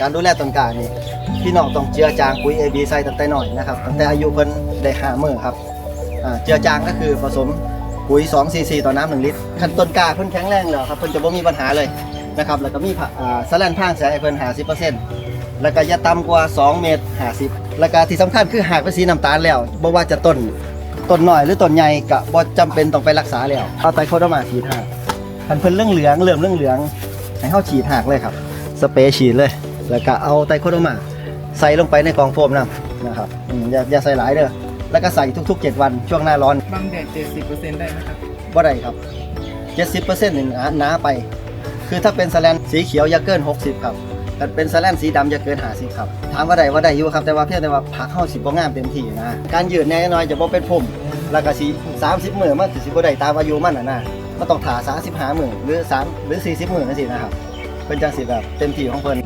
การดูแลต้นกล้านี่พี่น้องต้องเจือจางปุ๋ย AB ใส่ตั้งแต่น้อยนะครับตั้งแต่อายุเพิ่นได้ห้ามื้อครับอ่าเจือจางก็คือผสมปุ๋ย2 cc ต่อน้ำ1ลิตรคันต้นกล้าเพิ่นแข็งแรงแล้วครับเพิ่นจะบ่มีปัญหาเลยนะครับแล้วก็มีอ่าสแลนทางแสงให้เพิ่น50%แล้วก็อย่าต่ำกว่า 2 เมตร50แล้วก็ที่สำคัญคือหากเป็นสีน้ำตาลแล้วบ่ว่าจะต้นต้นหน้อยหรือต้นใหญ่ก็บ่จำเป็นต้องไปรักษาแล้วเอาไตรโคดมาฉีดหากคันเพิ่นเรื่องเหลืองเริ่มเรื่องเหลืองให้เฮาฉีดหากเลยครับสเปรย์ฉีดเลย แล้วก็เอาไตรโคโดมาใส่ลงไปในกองโฟมน้ำนะครับอืมอย่าอย่าใส่หลายเด้อแล้วก็ใส่ทุกๆ 7 วันช่วงหน้าร้อนบังแดด70%ได้ไหมครับ บ่ได้ครับ 70%นี่หนาหนาไป คือถ้าเป็นสแลนสีเขียวอย่าเกิน 60 ครับแต่เป็นสแลนสีดำอย่าเกิน50ครับถามว่าได้ว่าได้อยู่ครับแต่ว่าเพียงแต่ว่าผักเฮาสิบ่งามเต็มที่นะการยืดแน่น้อยจะบ่เป็นพุ่มแล้วก็สิ30มื้อมันสิสิบ่ได้ตามอายุมันน่ะนะมันต้องถ่า35มื้อหรือ3หรือ 40มื้อจังซี่นะครับเพิ่นจังสิแบบเต็มที่ของเพิ่น